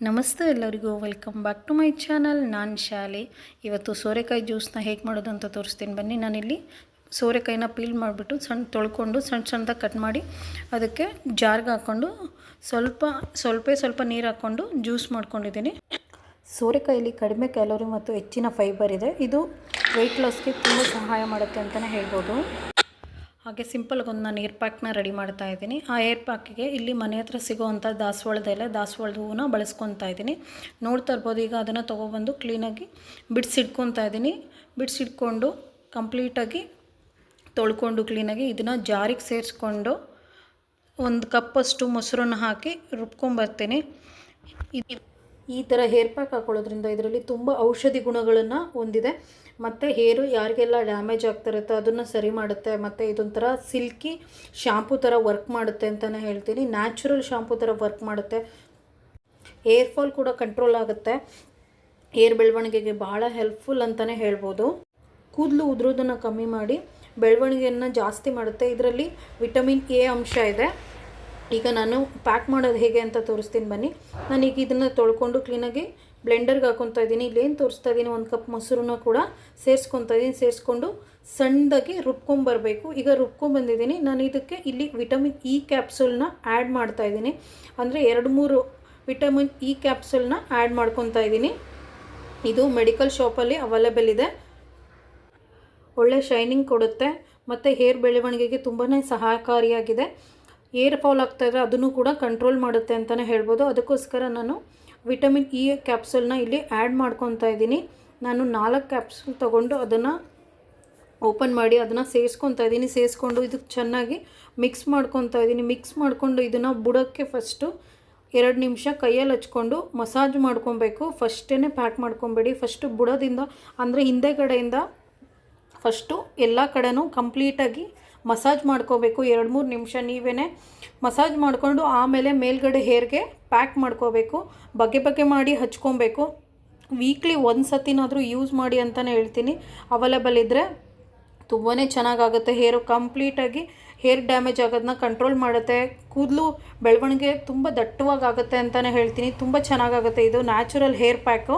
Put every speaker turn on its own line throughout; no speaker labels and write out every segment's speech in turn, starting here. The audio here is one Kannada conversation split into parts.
ನಮಸ್ತೆ ಎಲ್ಲರಿಗೂ welcome back to my channel ನಾನು ಶಾಲೆ. ಇವತ್ತು ಸೋರೆಕಾಯಿ ಜ್ಯೂಸ್ನ ಹೇಗೆ ಮಾಡೋದು ಅಂತ ತೋರಿಸ್ತೀನಿ. ಬನ್ನಿ, ನಾನಿಲ್ಲಿ ಸೋರೆಕಾಯಿನ ಪೀಲ್ ಮಾಡಿಬಿಟ್ಟು ಸಣ್ಣ ತೊಳ್ಕೊಂಡು ಸಣ್ಣ ಸಣ್ಣದಾಗಿ ಕಟ್ ಮಾಡಿ ಅದಕ್ಕೆ ಜಾರ್ಗೆ ಹಾಕ್ಕೊಂಡು ಸ್ವಲ್ಪ ಸ್ವಲ್ಪ ಸ್ವಲ್ಪ ನೀರು ಹಾಕ್ಕೊಂಡು ಜ್ಯೂಸ್ ಮಾಡ್ಕೊಂಡಿದ್ದೀನಿ. ಸೋರೆಕಾಯಲ್ಲಿ ಕಡಿಮೆ ಕ್ಯಾಲೋರಿ ಮತ್ತು ಹೆಚ್ಚಿನ ಫೈಬರ್ ಇದೆ. ಇದು ವೆಯ್ಟ್ ಲಾಸ್ಗೆ ತುಂಬ ಸಹಾಯ ಮಾಡುತ್ತೆ ಅಂತಲೇ ಹೇಳ್ಬೋದು. ಹಾಗೆ ಸಿಂಪಲ್ಗೆ ಒಂದು ನಾನು ಏರ್ ಪ್ಯಾಕ್ನ ರೆಡಿ ಮಾಡ್ತಾ ಇದ್ದೀನಿ. ಆ ಏರ್ ಪ್ಯಾಕಿಗೆ ಇಲ್ಲಿ ಮನೆ ಹತ್ರ ಸಿಗೋವಂಥ ದಾಸವಾಳದ ಎಲೆ, ದಾಸವಾಳದ ಹೂವನ್ನ ಬಳಸ್ಕೊತಾ ಇದ್ದೀನಿ. ನೋಡ್ತಾ ಇರ್ಬೋದು, ಈಗ ಅದನ್ನು ತೊಗೊಬಂದು ಕ್ಲೀನಾಗಿ ಬಿಡಿಸಿಡ್ಕೊತಾ ಇದ್ದೀನಿ. ಬಿಡಿಸಿಡ್ಕೊಂಡು ಕಂಪ್ಲೀಟಾಗಿ ತೊಳ್ಕೊಂಡು ಕ್ಲೀನಾಗಿ ಇದನ್ನು ಜಾರಿಗೆ ಸೇರಿಸ್ಕೊಂಡು ಒಂದು ಕಪ್ಪಷ್ಟು ಮೊಸರನ್ನು ಹಾಕಿ ರುಬ್ಕೊಂಬರ್ತೀನಿ ಇದು ಈ ಥರ ಹೇರ್ ಪ್ಯಾಕ್ ಹಾಕೊಳ್ಳೋದ್ರಿಂದ ಇದರಲ್ಲಿ ತುಂಬ ಔಷಧಿ ಗುಣಗಳನ್ನು ಹೊಂದಿದೆ. ಮತ್ತು ಹೇರು ಯಾರಿಗೆಲ್ಲ ಡ್ಯಾಮೇಜ್ ಆಗ್ತಿರುತ್ತೆ ಅದನ್ನು ಸರಿ ಮಾಡುತ್ತೆ, ಮತ್ತು ಇದೊಂಥರ ಸಿಲ್ಕಿ ಶ್ಯಾಂಪು ಥರ ವರ್ಕ್ ಮಾಡುತ್ತೆ ಅಂತಲೇ ಹೇಳ್ತೀನಿ. ನ್ಯಾಚುರಲ್ ಶಾಂಪೂ ಥರ ವರ್ಕ್ ಮಾಡುತ್ತೆ. ಹೇರ್ ಫಾಲ್ ಕೂಡ ಕಂಟ್ರೋಲ್ ಆಗುತ್ತೆ. ಹೇರ್ ಬೆಳವಣಿಗೆಗೆ ಭಾಳ ಹೆಲ್ಪ್ಫುಲ್ ಅಂತಲೇ ಹೇಳ್ಬೋದು. ಕೂದಲು ಉದುರೋದನ್ನು ಕಮ್ಮಿ ಮಾಡಿ ಬೆಳವಣಿಗೆಯನ್ನು ಜಾಸ್ತಿ ಮಾಡುತ್ತೆ. ಇದರಲ್ಲಿ ವಿಟಮಿನ್ ಎ ಅಂಶ ಇದೆ. ಈಗ ನಾನು ಪ್ಯಾಕ್ ಮಾಡೋದು ಹೇಗೆ ಅಂತ ತೋರಿಸ್ತೀನಿ ಬನ್ನಿ. ನಾನೀಗ ಇದನ್ನು ತೊಳ್ಕೊಂಡು ಕ್ಲೀನಾಗಿ ಬ್ಲೆಂಡರ್ಗೆ ಹಾಕೊತಾ ಇದ್ದೀನಿ. ಇಲ್ಲೇನು ತೋರಿಸ್ತಾ ಇದ್ದೀನಿ? ಒಂದು ಕಪ್ ಮೊಸರನ್ನ ಕೂಡ ಸೇರಿಸ್ಕೊತಾ ಇದ್ದೀನಿ. ಸೇರಿಸ್ಕೊಂಡು ಸಣ್ಣದಾಗಿ ರುಬ್ಕೊಂಬರ್ಬೇಕು ಈಗ ರುಬ್ಕೊಂಬಂದಿದ್ದೀನಿ ನಾನು ಇದಕ್ಕೆ ಇಲ್ಲಿ ವಿಟಮಿನ್ ಇ ಕ್ಯಾಪ್ಸೂಲ್ನ ಆ್ಯಡ್ ಮಾಡ್ತಾ ಇದ್ದೀನಿ. ಅಂದರೆ ಎರಡು ಮೂರು ವಿಟಮಿನ್ ಇ ಕ್ಯಾಪ್ಸೂಲ್ನ ಆ್ಯಡ್ ಮಾಡ್ಕೊತಾ ಇದ್ದೀನಿ. ಇದು ಮೆಡಿಕಲ್ ಶಾಪಲ್ಲಿ ಅವೈಲೇಬಲ್ ಇದೆ. ಒಳ್ಳೆ ಶೈನಿಂಗ್ ಕೊಡುತ್ತೆ. ಮತ್ತು ಹೇರ್ ಬೆಳವಣಿಗೆಗೆ ತುಂಬಾ ಸಹಾಯಕಾರಿಯಾಗಿದೆ ಏರ್ ಫಾಲ್ ಆಗ್ತಾಯಿದ್ರೆ ಅದನ್ನು ಕೂಡ ಕಂಟ್ರೋಲ್ ಮಾಡುತ್ತೆ ಅಂತಲೇ ಹೇಳ್ಬೋದು. ಅದಕ್ಕೋಸ್ಕರ ನಾನು ವಿಟಮಿನ್ ಇ ಕ್ಯಾಪ್ಸೂಲ್ನ ಇಲ್ಲಿ ಆ್ಯಡ್ ಮಾಡ್ಕೊತಾ ಇದ್ದೀನಿ. ನಾನು ನಾಲ್ಕು ಕ್ಯಾಪ್ಸೂಲ್ ತೊಗೊಂಡು ಅದನ್ನು ಓಪನ್ ಮಾಡಿ ಅದನ್ನು ಸೇರಿಸ್ಕೊತಾ ಇದ್ದೀನಿ. ಸೇರಿಸ್ಕೊಂಡು ಇದಕ್ಕೆ ಚೆನ್ನಾಗಿ ಮಿಕ್ಸ್ ಮಾಡ್ಕೊತಾ ಇದ್ದೀನಿ. ಮಿಕ್ಸ್ ಮಾಡಿಕೊಂಡು ಇದನ್ನು ಬುಡಕ್ಕೆ ಫಸ್ಟು ಎರಡು ನಿಮಿಷ ಕೈಯಲ್ಲಿ ಹಚ್ಕೊಂಡು ಮಸಾಜ್ ಮಾಡ್ಕೊಬೇಕು. ಫಸ್ಟೇ ಪ್ಯಾಕ್ ಮಾಡ್ಕೊಬೇಡಿ. ಫಸ್ಟು ಬುಡದಿಂದ ಅಂದರೆ ಹಿಂದೆಗಡೆಯಿಂದ ಫಸ್ಟು ಎಲ್ಲ ಕಡೆನೂ ಕಂಪ್ಲೀಟಾಗಿ ಮಸಾಜ್ ಮಾಡ್ಕೋಬೇಕು. ಎರಡು ಮೂರು ನಿಮಿಷ ನೀವೇ ಮಸಾಜ್ ಮಾಡಿಕೊಂಡು ಆಮೇಲೆ ಮೇಲ್ಗಡೆ ಹೇರ್ಗೆ ಪ್ಯಾಕ್ ಮಾಡ್ಕೋಬೇಕು. ಬಗೆ ಬಗೆ ಮಾಡಿ ಹಚ್ಕೊಬೇಕು. ವೀಕ್ಲಿ ಒಂದು ಸತಿನಾದರೂ ಯೂಸ್ ಮಾಡಿ ಅಂತಲೇ ಹೇಳ್ತೀನಿ. ಅವೈಲೇಬಲ್ ಇದ್ದರೆ ತುಂಬಾ ಚೆನ್ನಾಗಾಗುತ್ತೆ. ಹೇರು ಕಂಪ್ಲೀಟಾಗಿ ಹೇರ್ ಡ್ಯಾಮೇಜ್ ಆಗೋದನ್ನ ಕಂಟ್ರೋಲ್ ಮಾಡುತ್ತೆ. ಕೂದಲು ಬೆಳವಣಿಗೆ ತುಂಬ ದಟ್ಟವಾಗುತ್ತೆ ಅಂತಲೇ ಹೇಳ್ತೀನಿ. ತುಂಬ ಚೆನ್ನಾಗಾಗುತ್ತೆ. ಇದು ನ್ಯಾಚುರಲ್ ಹೇರ್ ಪ್ಯಾಕು.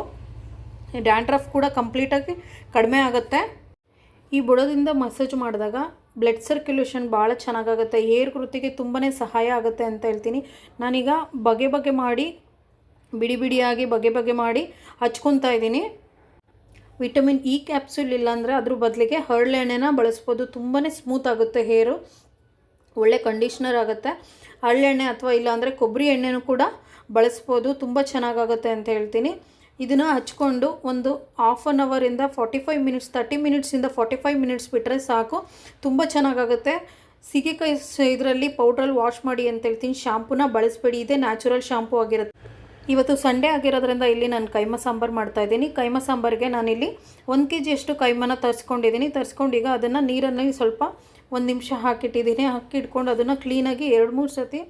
ಡ್ಯಾಂಡ್ರಫ್ ಕೂಡ ಕಂಪ್ಲೀಟಾಗಿ ಕಡಿಮೆ ಆಗುತ್ತೆ. ಈ ಬುಡದಿಂದ ಮಸಾಜ್ ಮಾಡಿದಾಗ ಬ್ಲಡ್ ಸರ್ಕ್ಯುಲೇಷನ್ ಭಾಳ ಚೆನ್ನಾಗಾಗುತ್ತೆ. ಏರ್ ಕೃತಿಗೆ ತುಂಬಾ ಸಹಾಯ ಆಗುತ್ತೆ ಅಂತ ಹೇಳ್ತೀನಿ. ನಾನೀಗ ಬಗೆ ಬಗೆ ಮಾಡಿ, ಬಿಡಿ ಬಿಡಿಯಾಗಿ ಬಗೆ ಬಗೆ ಮಾಡಿ ಹಚ್ಕೊತಾ ಇದ್ದೀನಿ. ವಿಟಮಿನ್ ಇ ಕ್ಯಾಪ್ಸೂಲ್ ಇಲ್ಲಾಂದರೆ ಅದ್ರ ಬದಲಿಗೆ ಹರಳೆಣ್ಣೆನ ಬಳಸ್ಬೋದು. ತುಂಬಾ ಸ್ಮೂತ್ ಆಗುತ್ತೆ ಹೇರು ಒಳ್ಳೆ ಕಂಡೀಷ್ನರ್ ಆಗುತ್ತೆ. ಹರಳೆಣ್ಣೆ ಅಥವಾ ಇಲ್ಲಾಂದರೆ ಕೊಬ್ಬರಿ ಎಣ್ಣೆನೂ ಕೂಡ ಬಳಸ್ಬೋದು. ತುಂಬ ಚೆನ್ನಾಗಾಗುತ್ತೆ ಅಂತ ಹೇಳ್ತೀನಿ. ಇದನ್ನು ಹಚ್ಕೊಂಡು ಒಂದು ಹಾಫ್ ಆನ್ ಅವರಿಂದ ಫಾರ್ಟಿ ಫೈವ್ ಮಿನಿಟ್ಸ್ ತರ್ಟಿ ಮಿನಿಟ್ಸಿಂದ ಫಾರ್ಟಿ ಫೈವ್ ಮಿನಿಟ್ಸ್ ಬಿಟ್ಟರೆ ಸಾಕು. ತುಂಬ ಚೆನ್ನಾಗಾಗುತ್ತೆ. ಸೀಗೆಕಾಯಿ ಇದರಲ್ಲಿ ಪೌಡ್ರಲ್ಲಿ ವಾಶ್ ಮಾಡಿ ಅಂತ ಹೇಳ್ತೀನಿ. ಶಾಂಪೂನ ಬಳಸಬೇಡಿ. ಇದೇ ನ್ಯಾಚುರಲ್ ಶಾಂಪೂ ಆಗಿರುತ್ತೆ. ಇವತ್ತು ಸಂಡೇ ಆಗಿರೋದ್ರಿಂದ ಇಲ್ಲಿ ನಾನು ಕೈಮ ಸಾಂಬಾರು ಮಾಡ್ತಾಯಿದ್ದೀನಿ ಕೈಮ ಸಾಂಬಾರಿಗೆ ನಾನಿಲ್ಲಿ ಒಂದು ಕೆ ಜಿಯಷ್ಟು ಕೈಮನ ತರಿಸ್ಕೊಂಡಿದ್ದೀನಿ. ತರಿಸ್ಕೊಂಡು ಈಗ ಅದನ್ನು ನೀರಲ್ಲಿ ಸ್ವಲ್ಪ ಒಂದು ನಿಮಿಷ ಹಾಕಿಟ್ಟಿದ್ದೀನಿ. ಹಾಕಿಟ್ಕೊಂಡು ಅದನ್ನು ಕ್ಲೀನಾಗಿ ಎರಡು ಮೂರು ಸತಿ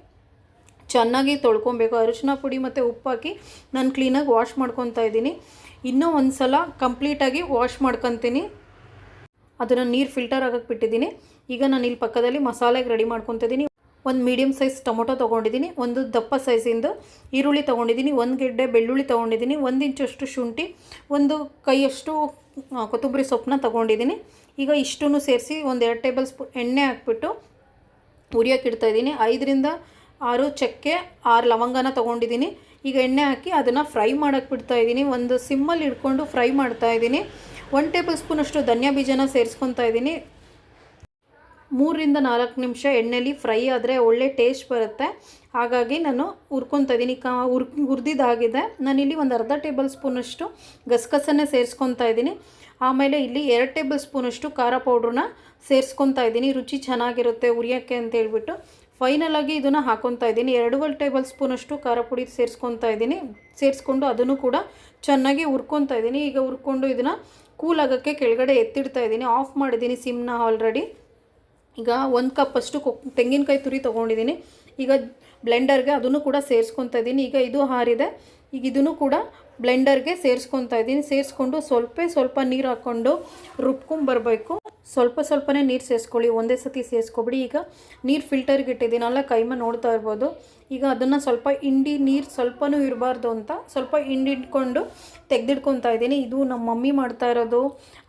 ಚೆನ್ನಾಗಿ ತೊಳ್ಕೊಬೇಕು. ಅರಿಶಿನ ಪುಡಿ ಮತ್ತು ಉಪ್ಪು ಹಾಕಿ ನಾನು ಕ್ಲೀನಾಗಿ ವಾಶ್ ಮಾಡ್ಕೊತಾ ಇದ್ದೀನಿ. ಇನ್ನೂ ಒಂದು ಸಲ ಕಂಪ್ಲೀಟಾಗಿ ವಾಶ್ ಮಾಡ್ಕೊತೀನಿ. ಅದನ್ನು ನೀರು ಫಿಲ್ಟರ್ ಆಗಕ್ಕೆ ಬಿಟ್ಟಿದ್ದೀನಿ. ಈಗ ನಾನು ಇಲ್ಲಿ ಪಕ್ಕದಲ್ಲಿ ಮಸಾಲೆಗೆ ರೆಡಿ ಮಾಡ್ಕೊತಿದ್ದೀನಿ ಒಂದು ಮೀಡಿಯಮ್ ಸೈಜ್ ಟೊಮೊಟೊ ತೊಗೊಂಡಿದ್ದೀನಿ. ಒಂದು ದಪ್ಪ ಸೈಜಿಂದು ಈರುಳ್ಳಿ ತೊಗೊಂಡಿದ್ದೀನಿ. ಒಂದು ಗೆಡ್ಡೆ ಬೆಳ್ಳುಳ್ಳಿ ತೊಗೊಂಡಿದ್ದೀನಿ. ಒಂದು ಇಂಚಷ್ಟು ಶುಂಠಿ, ಒಂದು ಕೈಯಷ್ಟು ಕೊತ್ತಂಬರಿ ಸೊಪ್ಪನ್ನ ತೊಗೊಂಡಿದ್ದೀನಿ. ಈಗ ಇಷ್ಟೂ ಸೇರಿಸಿ ಒಂದು ಎರಡು ಟೇಬಲ್ ಸ್ಪೂನ್ ಎಣ್ಣೆ ಹಾಕ್ಬಿಟ್ಟು ಉರಿಯೋಕೆ ಇಡ್ತಾಯಿದ್ದೀನಿ ಐದರಿಂದ ಆರು ಚಕ್ಕೆ, ಆರು ಲವಂಗನ ತೊಗೊಂಡಿದ್ದೀನಿ. ಈಗ ಎಣ್ಣೆ ಹಾಕಿ ಅದನ್ನು ಫ್ರೈ ಮಾಡೋಕ್ಕೆ ಬಿಡ್ತಾಯಿದ್ದೀನಿ ಒಂದು ಸಿಮ್ಮಲ್ಲಿ ಇಟ್ಕೊಂಡು ಫ್ರೈ ಮಾಡ್ತಾ ಇದ್ದೀನಿ. ಒನ್ ಟೇಬಲ್ ಸ್ಪೂನಷ್ಟು ಧನಿಯಾ ಬೀಜನ ಸೇರಿಸ್ಕೊತಾ ಇದ್ದೀನಿ. ಮೂರರಿಂದ ನಾಲ್ಕು ನಿಮಿಷ ಎಣ್ಣೆಲಿ ಫ್ರೈ ಆದರೆ ಒಳ್ಳೆ ಟೇಸ್ಟ್ ಬರುತ್ತೆ. ಹಾಗಾಗಿ ನಾನು ಹುರ್ಕೊತಾ ಇದ್ದೀನಿ. ಕಾ, ಹುರ್, ಹುರಿದಿದ್ದಾಗಿದೆ. ನಾನಿಲ್ಲಿ ಒಂದು ಅರ್ಧ ಟೇಬಲ್ ಸ್ಪೂನಷ್ಟು ಗಸಗಸನ್ನೇ ಸೇರಿಸ್ಕೊತಾ ಇದ್ದೀನಿ. ಆಮೇಲೆ ಇಲ್ಲಿ ಎರಡು ಟೇಬಲ್ ಸ್ಪೂನಷ್ಟು ಖಾರ ಪೌಡ್ರನ್ನ ಸೇರಿಸ್ಕೊತಾ ಇದ್ದೀನಿ. ರುಚಿ ಚೆನ್ನಾಗಿರುತ್ತೆ ಉರಿಯೋಕ್ಕೆ ಅಂತ ಫೈನಲಾಗಿ ಇದನ್ನು ಹಾಕೊತಾ ಇದ್ದೀನಿ. ಎರಡೂವರೆ ಟೇಬಲ್ ಸ್ಪೂನಷ್ಟು ಖಾರ ಪುಡಿ ಸೇರಿಸ್ಕೊತಾ ಇದ್ದೀನಿ. ಸೇರಿಸ್ಕೊಂಡು ಅದನ್ನು ಕೂಡ ಚೆನ್ನಾಗಿ ಹುರ್ಕೊತಾ ಇದ್ದೀನಿ. ಈಗ ಹುರ್ಕೊಂಡು ಇದನ್ನು ಕೂಲ್ ಆಗೋಕ್ಕೆ ಕೆಳಗಡೆ ಎತ್ತಿಡ್ತಾ ಇದ್ದೀನಿ. ಆಫ್ ಮಾಡಿದ್ದೀನಿ ಸಿಮ್ನ ಆಲ್ರೆಡಿ ಈಗ ಒಂದು ಕಪ್ಪಷ್ಟು ಕೊ ತೆಂಗಿನಕಾಯಿ ತುರಿ ತೊಗೊಂಡಿದ್ದೀನಿ. ಈಗ ಬ್ಲೆಂಡರ್ಗೆ ಅದನ್ನು ಕೂಡ ಸೇರಿಸ್ಕೊತಾ ಇದ್ದೀನಿ. ಈಗ ಇದು ಹಾರಿದೆ. ಈಗ ಇದನ್ನು ಕೂಡ ಬ್ಲೆಂಡರ್ಗೆ ಸೇರಿಸ್ಕೊತಾ ಇದ್ದೀನಿ. ಸೇರಿಸ್ಕೊಂಡು ಸ್ವಲ್ಪ ಸ್ವಲ್ಪ ನೀರು ಹಾಕ್ಕೊಂಡು ರುಬ್ಕೊಂಬರ್ಬೇಕು ಸ್ವಲ್ಪ ಸ್ವಲ್ಪನೇ ನೀರು ಸೇರಿಸ್ಕೊಳ್ಳಿ. ಒಂದೇ ಸತಿ ಸೇರಿಸ್ಕೊಬಿಡಿ. ಈಗ ನೀರು ಫಿಲ್ಟರ್ಗೆ ಇಟ್ಟಿದ್ದೀನಲ್ಲ ಕೈಮ ನೋಡ್ತಾ ಇರ್ಬೋದು. ಈಗ ಅದನ್ನು ಸ್ವಲ್ಪ ಹಿಂಡಿ ನೀರು ಸ್ವಲ್ಪನೂ ಇರಬಾರ್ದು ಅಂತ ಸ್ವಲ್ಪ ಹಿಂಡಿಟ್ಕೊಂಡು ತೆಗೆದಿಟ್ಕೊತಾ ಇದ್ದೀನಿ. ಇದು ನಮ್ಮ ಮಮ್ಮಿ ಮಾಡ್ತಾ ಇರೋದು.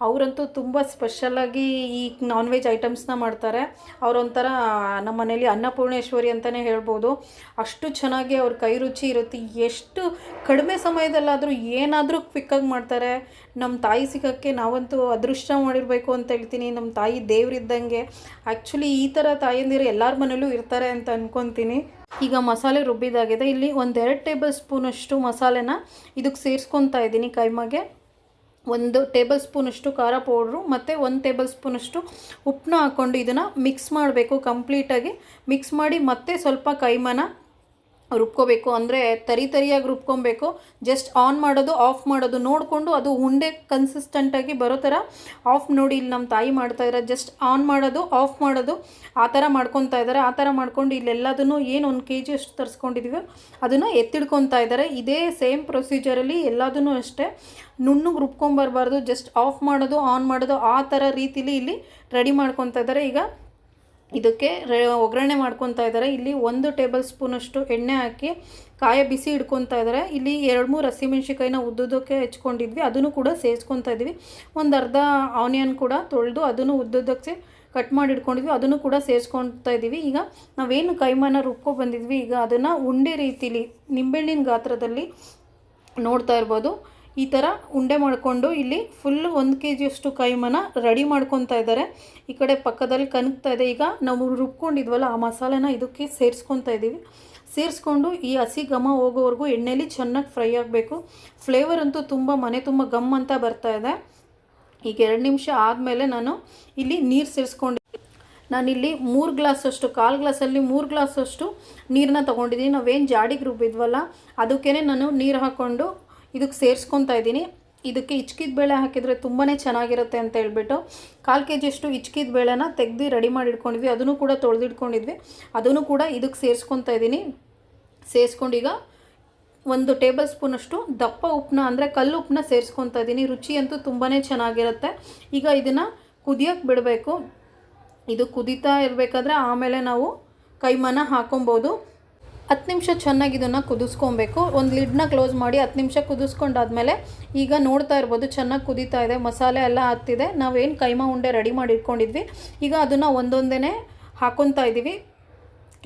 ಅವರಂತೂ ತುಂಬ ಸ್ಪೆಷಲಾಗಿ ಈ ನಾನ್ ವೆಜ್ ಐಟಮ್ಸ್ನ ಮಾಡ್ತಾರೆ. ಅವರೊಂಥರ ನಮ್ಮ ಮನೇಲಿ ಅನ್ನಪೂರ್ಣೇಶ್ವರಿ ಅಂತಲೇ ಹೇಳ್ಬೋದು. ಅಷ್ಟು ಚೆನ್ನಾಗಿ ಅವ್ರ ಕೈ ರುಚಿ ಇರುತ್ತೆ. ಎಷ್ಟು ಕಡಿಮೆ ಸಮಯದಲ್ಲಾದರೂ ಏನಾದರೂ ಕ್ವಿಕ್ಕಾಗಿ ಮಾಡ್ತಾರೆ. ನಮ್ಮ ತಾಯಿ ಸಿಗೋಕ್ಕೆ ನಾವಂತೂ ಅದೃಷ್ಟ ಮಾಡಿರಬೇಕು ಅಂತ ಹೇಳ್ತೀನಿ. ನಮ್ಮ ತಾಯಿ ದೇವರಿದ್ದಂಗೆ. ಆ್ಯಕ್ಚುಲಿ ಈ ಥರ ತಾಯಂದಿರು ಎಲ್ಲರ ಮನೇಲೂ ಇರ್ತಾರೆ ಅಂತ ಅಂದ್ಕೊತೀನಿ ಈಗ ಮಸಾಲೆ ರುಬ್ಬಿದಾಗಿದೆ. ಇಲ್ಲಿ ಒಂದೆರಡು ಟೇಬಲ್ ಸ್ಪೂನಷ್ಟು ಮಸಾಲೆನ ಇದಕ್ಕೆ ಸೇರಿಸ್ಕೊತಾ ಇದ್ದೀನಿ ಕೈಮಗೆ. ಒಂದು ಟೇಬಲ್ ಸ್ಪೂನಷ್ಟು ಖಾರ ಪೌಡ್ರು ಮತ್ತು ಒಂದು ಟೇಬಲ್ ಸ್ಪೂನಷ್ಟು ಉಪ್ಪನ್ನ ಹಾಕ್ಕೊಂಡು ಇದನ್ನು ಮಿಕ್ಸ್ ಮಾಡಬೇಕು. ಕಂಪ್ಲೀಟಾಗಿ ಮಿಕ್ಸ್ ಮಾಡಿ ಮತ್ತೆ ಸ್ವಲ್ಪ ಕೈಮನ ರುಬ್ಕೋಬೇಕು ಅಂದರೆ ತರಿ ತರಿಯಾಗಿ ರುಬ್ಕೊಬೇಕು. ಜಸ್ಟ್ ಆನ್ ಮಾಡೋದು ಆಫ್ ಮಾಡೋದು ನೋಡಿಕೊಂಡು ಅದು ಉಂಡೆ ಕನ್ಸಿಸ್ಟೆಂಟಾಗಿ ಬರೋ ಥರ ಆಫ್ ನೋಡಿ ಇಲ್ಲಿ ನಮ್ಮ ತಾಯಿ ಮಾಡ್ತಾ ಇದ್ದಾರೆ ಜಸ್ಟ್ ಆನ್ ಮಾಡೋದು ಆಫ್ ಮಾಡೋದು, ಆ ಥರ ಮಾಡ್ಕೊತಾ ಇದ್ದಾರೆ ಆ ಥರ ಮಾಡ್ಕೊಂಡು ಇಲ್ಲೆಲ್ಲದನ್ನು ಏನು ಒಂದು ಕೆ ಜಿ ಅಷ್ಟು ತರಿಸ್ಕೊಂಡಿದ್ದೀವಿ ಅದನ್ನು ಎತ್ತಿಡ್ಕೊತಾ ಇದ್ದಾರೆ ಇದೇ ಸೇಮ್ ಪ್ರೊಸೀಜರಲ್ಲಿ ಎಲ್ಲದನ್ನು ಅಷ್ಟೇ ನುಣ್ಣಗೆ ರುಬ್ಕೊಂಬರ್ಬಾರ್ದು. ಜಸ್ಟ್ ಆಫ್ ಮಾಡೋದು ಆನ್ ಮಾಡೋದು ಆ ಥರ ರೀತಿಲಿ ಇಲ್ಲಿ ರೆಡಿ ಮಾಡ್ಕೊತಾ ಇದ್ದಾರೆ ಈಗ ಇದಕ್ಕೆ ಒಗ್ಗರಣೆ ಮಾಡ್ಕೊತಾ ಇದ್ದಾರೆ ಇಲ್ಲಿ ಒಂದು ಟೇಬಲ್ ಸ್ಪೂನಷ್ಟು ಎಣ್ಣೆ ಹಾಕಿ ಕಾಯ ಬಿಸಿ ಇಡ್ಕೊತಾ ಇದ್ದಾರೆ ಇಲ್ಲಿ ಎರಡು ಮೂರು ಹಸಿಮೆಣ್ಸಿಕಾಯಿನ ಉದ್ದುದಕ್ಕೆ ಹೆಚ್ಕೊಂಡಿದ್ವಿ. ಅದನ್ನು ಕೂಡ ಸೇರಿಸ್ಕೊತಾ ಇದ್ವಿ. ಒಂದು ಅರ್ಧ ಆನಿಯನ್ ಕೂಡ ತೊಳೆದು ಅದನ್ನು ಉದ್ದುದಕ್ಕೆ ಕಟ್ ಮಾಡಿ ಇಟ್ಕೊಂಡಿದ್ವಿ. ಅದನ್ನು ಕೂಡ ಸೇರಿಸ್ಕೊತಾ ಇದ್ದೀವಿ ಈಗ ನಾವೇನು ಕೈಮಾನ ರುಬ್ಕೊ ಬಂದಿದ್ವಿ, ಈಗ ಅದನ್ನು ಉಂಡೆ ರೀತಿಲಿ, ನಿಂಬೆಹಣ್ಣಿನ ಗಾತ್ರದಲ್ಲಿ ನೋಡ್ತಾ ಇರ್ಬೋದು. ಈ ಥರ ಉಂಡೆ ಮಾಡಿಕೊಂಡು ಇಲ್ಲಿ ಫುಲ್ ಒಂದು ಕೆ ಜಿಯಷ್ಟು ಕೈಮನ ರೆಡಿ ಮಾಡ್ಕೊತಾ ಇದ್ದಾರೆ ಈ ಕಡೆ ಪಕ್ಕದಲ್ಲಿ ಕನಕ್ತಾ ಇದೆ. ಈಗ ನಾವು ರುಬ್ಕೊಂಡಿದ್ವಲ್ಲ, ಆ ಮಸಾಲೆನ ಇದಕ್ಕೆ ಸೇರಿಸ್ಕೊತಾ ಇದ್ದೀವಿ ಸೇರಿಸ್ಕೊಂಡು ಈ ಹಸಿ ಘಮ ಹೋಗೋವರೆಗೂ ಎಣ್ಣೆಲಿ ಚೆನ್ನಾಗಿ ಫ್ರೈ ಆಗಬೇಕು. ಫ್ಲೇವರ್ ಅಂತೂ ತುಂಬ, ಮನೆ ತುಂಬ ಗಮ್ ಅಂತ ಬರ್ತಾ ಇದೆ. ಈಗ ಎರಡು ನಿಮಿಷ ಆದಮೇಲೆ ನಾನು ಇಲ್ಲಿ ನೀರು ಸೇರಿಸ್ಕೊಂಡು ನಾನಿಲ್ಲಿ ಮೂರು ಗ್ಲಾಸಷ್ಟು ಕಾಲು ಗ್ಲಾಸಲ್ಲಿ ಮೂರು ಗ್ಲಾಸಷ್ಟು ನೀರನ್ನ ತೊಗೊಂಡಿದ್ದೀನಿ. ನಾವೇನು ಜಾಡಿಗೆ ರುಬ್ಬಿದ್ವಲ್ಲ ಅದಕ್ಕೇ ನಾನು ನೀರು ಹಾಕ್ಕೊಂಡು ಇದಕ್ಕೆ ಸೇರಿಸ್ಕೊತಾ ಇದ್ದೀನಿ. ಇದಕ್ಕೆ ಇಚ್ಕಿದ ಬೇಳೆ ಹಾಕಿದರೆ ತುಂಬಾ ಚೆನ್ನಾಗಿರುತ್ತೆ ಅಂತ ಹೇಳ್ಬಿಟ್ಟು ಕಾಲು ಕೆ ಜಿಯಷ್ಟು ಇಚ್ಕಿದ ಬೇಳೆನ ತೆಗ್ದು ರೆಡಿ ಮಾಡಿ ಇಟ್ಕೊಂಡಿದ್ವಿ. ಅದನ್ನು ಕೂಡ ತೊಳೆದಿಟ್ಕೊಂಡಿದ್ವಿ. ಅದನ್ನು ಕೂಡ ಇದಕ್ಕೆ ಸೇರಿಸ್ಕೊತಾ ಇದ್ದೀನಿ. ಸೇರಿಸ್ಕೊಂಡೀಗ ಒಂದು ಟೇಬಲ್ ಸ್ಪೂನಷ್ಟು ದಪ್ಪ ಉಪ್ಪನ್ನ ಅಂದರೆ ಕಲ್ಲು ಉಪ್ಪನ್ನ ಸೇರಿಸ್ಕೊತಾ ಇದ್ದೀನಿ. ರುಚಿ ಅಂತೂ ತುಂಬಾ ಚೆನ್ನಾಗಿರುತ್ತೆ. ಈಗ ಇದನ್ನು ಕುದಿಯೋಕ್ಕೆ ಬಿಡಬೇಕು. ಇದು ಕುದೀತಾ ಇರಬೇಕಾದ್ರೆ ಆಮೇಲೆ ನಾವು ಕೈಮನ ಹಾಕೊಬೋದು. ಹತ್ತು ನಿಮಿಷ ಚೆನ್ನಾಗಿ ಇದನ್ನು ಕುದಿಸ್ಕೊಬೇಕು. ಒಂದು ಲಿಡ್ನ ಕ್ಲೋಸ್ ಮಾಡಿ ಹತ್ತು ನಿಮಿಷ ಕುದಿಸ್ಕೊಂಡಾದ್ಮೇಲೆ ಈಗ ನೋಡ್ತಾ ಇರ್ಬೋದು ಚೆನ್ನಾಗಿ ಕುದೀತಾ ಇದೆ, ಮಸಾಲೆ ಎಲ್ಲ ಹತ್ತಿದೆ. ನಾವೇನು ಕೈಮಾ ಉಂಡೆ ರೆಡಿ ಮಾಡಿ ಇಟ್ಕೊಂಡಿದ್ವಿ ಈಗ ಅದನ್ನು ಒಂದೊಂದೇ ಹಾಕೊತಾ ಇದ್ದೀವಿ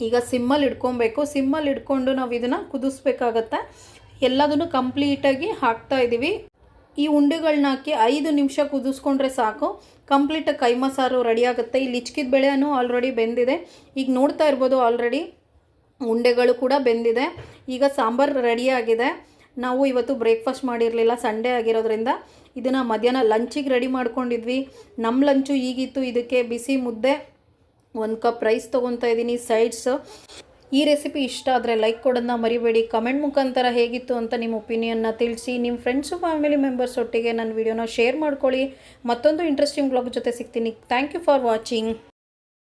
ಈಗ ಸಿಮ್ಮಲ್ಲಿ ಇಟ್ಕೊಬೇಕು. ಸಿಮ್ಮಲ್ಲಿ ಇಟ್ಕೊಂಡು ನಾವು ಇದನ್ನು ಕುದಿಸ್ಬೇಕಾಗತ್ತೆ. ಎಲ್ಲದನ್ನು ಕಂಪ್ಲೀಟಾಗಿ ಹಾಕ್ತಾ ಇದ್ದೀವಿ ಈ ಉಂಡೆಗಳನ್ನ ಹಾಕಿ ಐದು ನಿಮಿಷ ಕುದಿಸ್ಕೊಂಡ್ರೆ ಸಾಕು. ಕಂಪ್ಲೀಟಾಗಿ ಕೈಮಾ ಸಾರು ರೆಡಿ ಆಗುತ್ತೆ. ಇಲ್ಲಿ ಇಚ್ಕಿದ ಬೆಳೆನೂ ಆಲ್ರೆಡಿ ಬೆಂದಿದೆ. ಈಗ ನೋಡ್ತಾ ಇರ್ಬೋದು ಆಲ್ರೆಡಿ ಉಂಡೆಗಳು ಕೂಡ ಬೆಂದಿದೆ. ಈಗ ಸಾಂಬಾರು ರೆಡಿಯಾಗಿದೆ ನಾವು ಇವತ್ತು ಬ್ರೇಕ್ಫಾಸ್ಟ್ ಮಾಡಿರಲಿಲ್ಲ ಸಂಡೇ ಆಗಿರೋದ್ರಿಂದ. ಇದನ್ನು ಮಧ್ಯಾಹ್ನ ಲಂಚಿಗೆ ರೆಡಿ ಮಾಡ್ಕೊಂಡಿದ್ವಿ. ನಮ್ಮ ಲಂಚು ಈಗಿತ್ತು, ಇದಕ್ಕೆ ಬಿಸಿ ಮುದ್ದೆ. ಒಂದು ಕಪ್ ರೈಸ್ ತೊಗೊತಾ ಇದ್ದೀನಿ ಸೈಡ್ಸ್ ಈ ರೆಸಿಪಿ ಇಷ್ಟ ಆದರೆ ಲೈಕ್ ಕೊಡೋದನ್ನ ಮರಿಬೇಡಿ. ಕಮೆಂಟ್ ಮುಖಾಂತರ ಹೇಗಿತ್ತು ಅಂತ ನಿಮ್ಮ ಒಪಿನಿಯನ್ನ ತಿಳಿಸಿ. ನಿಮ್ಮ ಫ್ರೆಂಡ್ಸು ಫ್ಯಾಮಿಲಿ ಮೆಂಬರ್ಸ್ ಒಟ್ಟಿಗೆ ನನ್ನ ವಿಡಿಯೋನ ಶೇರ್ ಮಾಡ್ಕೊಳ್ಳಿ. ಮತ್ತೊಂದು ಇಂಟ್ರೆಸ್ಟಿಂಗ್ ಬ್ಲಾಗ್ ಜೊತೆ ಸಿಗ್ತೀನಿ. Thank you for watching